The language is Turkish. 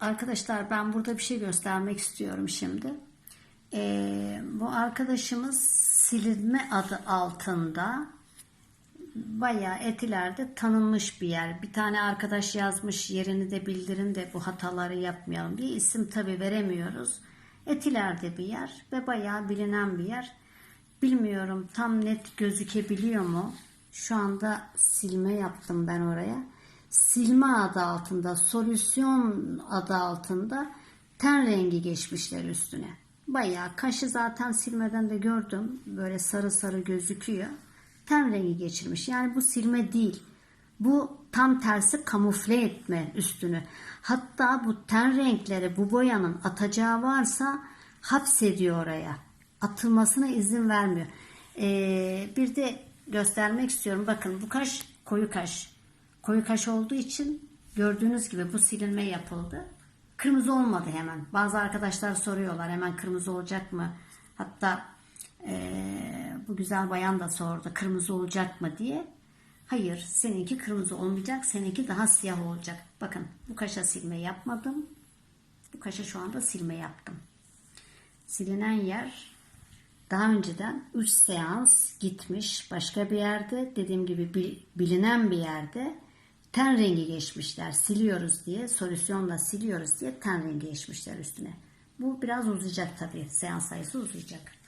Arkadaşlar ben burada bir şey göstermek istiyorum şimdi. Ee, bu arkadaşımız silinme adı altında bayağı etilerde tanınmış bir yer. Bir tane arkadaş yazmış yerini de bildirin de bu hataları yapmayalım diye isim tabi veremiyoruz. Etilerde bir yer ve bayağı bilinen bir yer. Bilmiyorum tam net gözükebiliyor mu? Şu anda silme yaptım ben oraya. Silme adı altında, solüsyon adı altında ten rengi geçmişler üstüne. Bayağı kaşı zaten silmeden de gördüm. Böyle sarı sarı gözüküyor. Ten rengi geçirmiş. Yani bu silme değil. Bu tam tersi kamufle etme üstünü. Hatta bu ten renkleri bu boyanın atacağı varsa hapsediyor oraya. Atılmasına izin vermiyor. Ee, bir de göstermek istiyorum. Bakın bu kaş koyu kaş. Koyu kaş olduğu için gördüğünüz gibi bu silinme yapıldı. Kırmızı olmadı hemen. Bazı arkadaşlar soruyorlar hemen kırmızı olacak mı? Hatta eee, bu güzel bayan da sordu kırmızı olacak mı diye. Hayır seninki kırmızı olmayacak seninki daha siyah olacak. Bakın bu kaşa silme yapmadım. Bu kaşa şu anda silme yaptım. Silinen yer daha önceden 3 seans gitmiş başka bir yerde dediğim gibi bil- bilinen bir yerde ten rengi geçmişler siliyoruz diye solüsyonla siliyoruz diye ten rengi geçmişler üstüne. Bu biraz uzayacak tabii seans sayısı uzayacak.